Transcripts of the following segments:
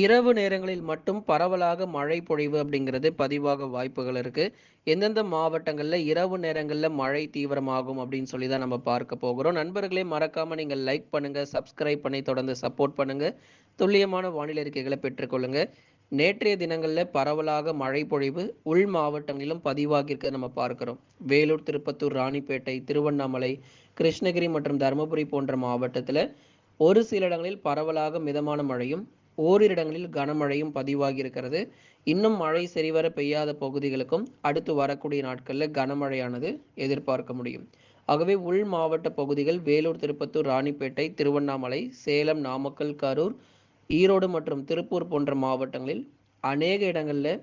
இரவு நேரங்களில் மட்டும் பரவலாக மழை பொழிவு அப்படிங்கிறது பதிவாக வாய்ப்புகள் இருக்கு. எந்தெந்த மாவட்டங்களில் இரவு நேரங்களில் மழை தீவிரமாகும் அப்படின்னு சொல்லி தான் நம்ம பார்க்க போகிறோம். நண்பர்களே மறக்காம நீங்கள் லைக் பண்ணுங்க, சப்ஸ்கிரைப் பண்ணி தொடர்ந்து சப்போர்ட் பண்ணுங்க. துல்லியமான வானிலை அறிக்கைகளை பெற்றுக்கொள்ளுங்க. நேற்றைய தினங்களில் பரவலாக மழை பொழிவு உள் மாவட்டங்களிலும் பதிவாகி நம்ம பார்க்கிறோம். வேலூர், திருப்பத்தூர், ராணிப்பேட்டை, திருவண்ணாமலை, கிருஷ்ணகிரி மற்றும் தருமபுரி போன்ற மாவட்டத்தில் ஒரு சில இடங்களில் பரவலாக மிதமான மழையும் ஓரிரு இடங்களில் கனமழையும் பதிவாகி இருக்கிறது இன்னும் மழை சரிவர பெய்யாத பகுதிகளுக்கும் அடுத்து வரக்கூடிய நாட்களில் கனமழையானது எதிர்பார்க்க முடியும். ஆகவே உள் மாவட்ட பகுதிகள் வேலூர் திருப்பத்தூர் ராணிப்பேட்டை திருவண்ணாமலை சேலம் நாமக்கல் கரூர் ஈரோடு மற்றும் திருப்பூர் போன்ற மாவட்டங்களில் அநேக இடங்களில்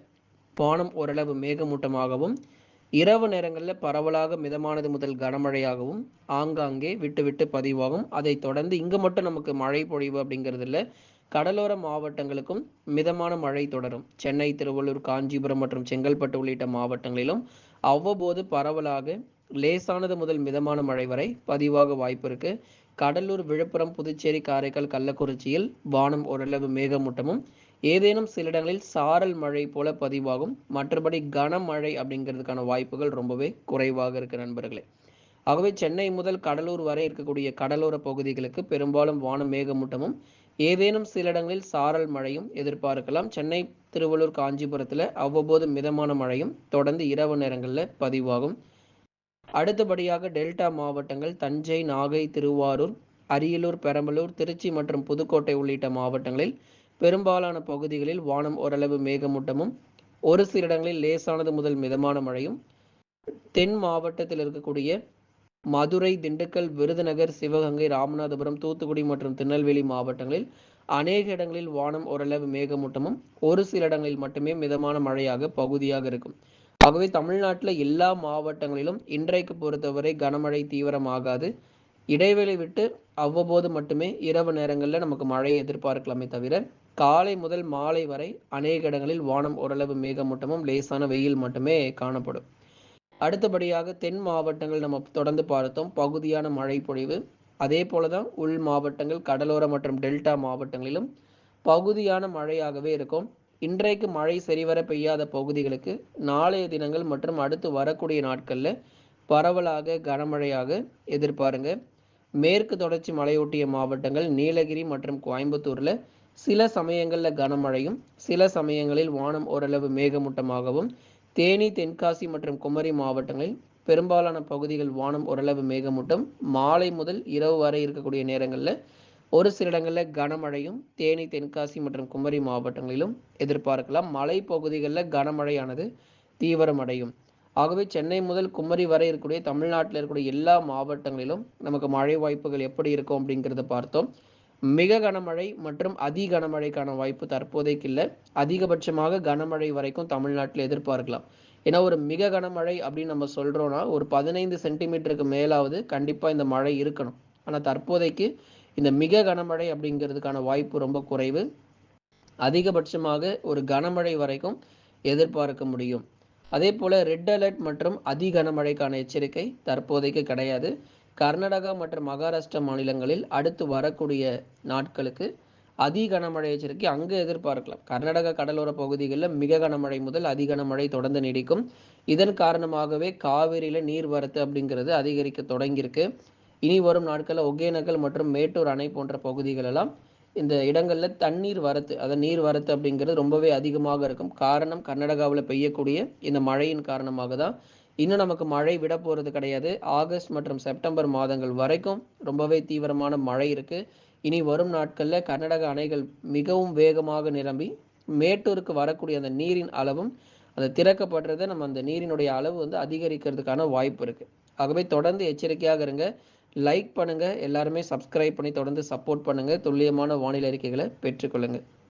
வானம் ஓரளவு மேகமூட்டமாகவும் இரவு நேரங்களில் பரவலாக மிதமானது முதல் கனமழையாகவும் ஆங்காங்கே விட்டு விட்டு பதிவாகும். அதை தொடர்ந்து இங்கே மட்டும் நமக்கு மழை பொழிவு அப்படிங்கிறது இல்லை கடலோர மாவட்டங்களுக்கும் மிதமான மழை தொடரும். சென்னை திருவள்ளூர் காஞ்சிபுரம் மற்றும் செங்கல்பட்டு உள்ளிட்ட மாவட்டங்களிலும் அவ்வப்போது பரவலாக லேசானது முதல் மிதமான மழை வரை பதிவாக வாய்ப்பு இருக்கு. கடலூர் விழுப்புரம் புதுச்சேரி காரைக்கால் கள்ளக்குறிச்சியில் வானம் ஓரளவு மேகமூட்டமும் ஏதேனும் சில இடங்களில் சாரல் மழை போல பதிவாகும். மற்றபடி கனமழை அப்படிங்கிறதுக்கான வாய்ப்புகள் ரொம்பவே குறைவாக இருக்கு நண்பர்களே. ஆகவே சென்னை முதல் கடலூர் வரை இருக்கக்கூடிய கடலோர பகுதிகளுக்கு பெரும்பாலும் வானம் மேகமூட்டமும் ஏதேனும் சில இடங்களில் சாரல் மழையும் எதிர்பார்க்கலாம். சென்னை திருவள்ளூர் காஞ்சிபுரத்தில் அவ்வப்போது மிதமான மழையும் தொடர்ந்து இரவு நேரங்களில் பதிவாகும். அடுத்தபடியாக டெல்டா மாவட்டங்கள் தஞ்சை நாகை திருவாரூர் அரியலூர் பெரம்பலூர் திருச்சி மற்றும் புதுக்கோட்டை உள்ளிட்ட மாவட்டங்களில் பெரும்பாலான பகுதிகளில் வானம் ஓரளவு மேகமூட்டமும் ஒரு சில இடங்களில் லேசானது முதல் மிதமான மழையும் தென் மாவட்டத்தில் இருக்கக்கூடிய மதுரை திண்டுக்கல் விருதுநகர் சிவகங்கை ராமநாதபுரம் தூத்துக்குடி மற்றும் திருநெல்வேலி மாவட்டங்களில் அநேக இடங்களில் வானம் ஓரளவு மேகமூட்டமும் ஒரு சில இடங்களில் மட்டுமே மிதமான மழையாக பகுதியாக இருக்கும். ஆகவே தமிழ்நாட்டில் எல்லா மாவட்டங்களிலும் இன்றைக்கு பொறுத்தவரை கனமழை தீவிரமாகாது. இடைவெளி விட்டு அவ்வப்போது மட்டுமே இரவு நேரங்களில் நமக்கு மழையை எதிர்பார்க்கலாமே தவிர காலை முதல் மாலை வரை அநேக இடங்களில் வானம் ஓரளவு மேகமூட்டமும் லேசான வெயில் மட்டுமே காணப்படும். அடுத்தபடியாக தென் மாவட்டங்கள் நம்ம தொடர்ந்து பார்த்தோம். பகுதியான மழை பொழிவு. அதே போல தான் உள் மாவட்டங்கள் கடலோர மற்றும் டெல்டா மாவட்டங்களிலும் பகுதியான மழையாகவே இருக்கும். இன்றைக்கு மழை சரிவர பெய்யாத பகுதிகளுக்கு நாளைய தினங்கள் மற்றும் அடுத்து வரக்கூடிய நாட்களில் பரவலாக கனமழையாக எதிர்பாருங்க. மேற்கு தொடர்ச்சி மலையொட்டிய மாவட்டங்கள் நீலகிரி மற்றும் கோயம்புத்தூரில் சில சமயங்களில் கனமழையும் சில சமயங்களில் வானம் ஓரளவு மேகமூட்டமாகவும் தேனி தென்காசி மற்றும் குமரி மாவட்டங்களில் பெரும்பாலான பகுதிகள் வானம் ஓரளவு மேகமூட்டம். மாலை முதல் இரவு வரை இருக்கக்கூடிய நேரங்களில் ஒரு சில இடங்களில் கனமழையும் தேனி தென்காசி மற்றும் குமரி மாவட்டங்களிலும் எதிர்பார்க்கலாம். மலை பகுதிகளில் கனமழையானது தீவிரமடையும். ஆகவே சென்னை முதல் குமரி வரை இருக்கக்கூடிய தமிழ்நாட்டில் இருக்கக்கூடிய எல்லா மாவட்டங்களிலும் நமக்கு மழை வாய்ப்புகள் எப்படி இருக்கும் அப்படிங்கிறத பார்த்தோம். மிக கனமழை மற்றும் அதி கனமழைக்கான வாய்ப்பு தற்போதைக்கு இல்லை அதிகபட்சமாக கனமழை வரைக்கும் தமிழ்நாட்டில் எதிர்பார்க்கலாம். ஏன்னா ஒரு மிக கனமழை அப்படின்னு நம்ம சொல்கிறோன்னா ஒரு பதினைந்து சென்டிமீட்டருக்கு மேலாவது கண்டிப்பாக இந்த மழை இருக்கணும். ஆனால் தற்போதைக்கு இந்த மிக கனமழை அப்படிங்கிறதுக்கான வாய்ப்பு ரொம்ப குறைவு. அதிகபட்சமாக ஒரு கனமழை வரைக்கும் எதிர்பார்க்க முடியும். அதே போல் ரெட் அலர்ட் மற்றும் அதி கனமழைக்கான எச்சரிக்கை தற்போதைக்கு கிடையாது. கர்நாடகா மற்றும் மகாராஷ்டிரா மாநிலங்களில் அடுத்து வரக்கூடிய நாட்களுக்கு அதி கனமழை எச்சரிக்கை அங்கே எதிர்பார்க்கலாம். கர்நாடகா கடலோர பகுதிகளில் மிக கனமழை முதல் அதி கனமழை தொடர்ந்து நீடிக்கும். இதன் காரணமாகவே காவிரியில் நீர்வரத்து அப்படிங்கிறது அதிகரிக்க தொடங்கியிருக்கு. இனி வரும் நாட்களில் ஒகேனக்கல் மற்றும் மேட்டூர் அணை போன்ற பகுதிகளெல்லாம் இந்த இடங்களில் தண்ணீர் வரத்து அதாவது நீர் வரத்து அப்படிங்கிறது ரொம்பவே அதிகமாக இருக்கும். காரணம் கர்நாடகாவில் பெய்யக்கூடிய இந்த மழையின் காரணமாக தான் இன்னும் நமக்கு மழை விட போகிறது கிடையாது. ஆகஸ்ட் மற்றும் செப்டம்பர் மாதங்கள் வரைக்கும் ரொம்பவே தீவிரமான மழை இருக்குது இனி வரும் நாட்களில் கர்நாடக அணைகள் மிகவும் வேகமாக நிரம்பி மேட்டூருக்கு வரக்கூடிய அந்த நீரின் அளவும் அந்த திறக்கப்படுறதை நம்ம அந்த நீரினுடைய அளவு வந்து அதிகரிக்கிறதுக்கான வாய்ப்பு இருக்குது ஆகவே தொடர்ந்து எச்சரிக்கையாக இருங்க. லைக் பண்ணுங்கள் எல்லாருமே சப்ஸ்கிரைப் பண்ணி தொடர்ந்து சப்போர்ட் பண்ணுங்கள் துல்லியமான வானிலை அறிக்கைகளை பெற்றுக்கொள்ளுங்கள்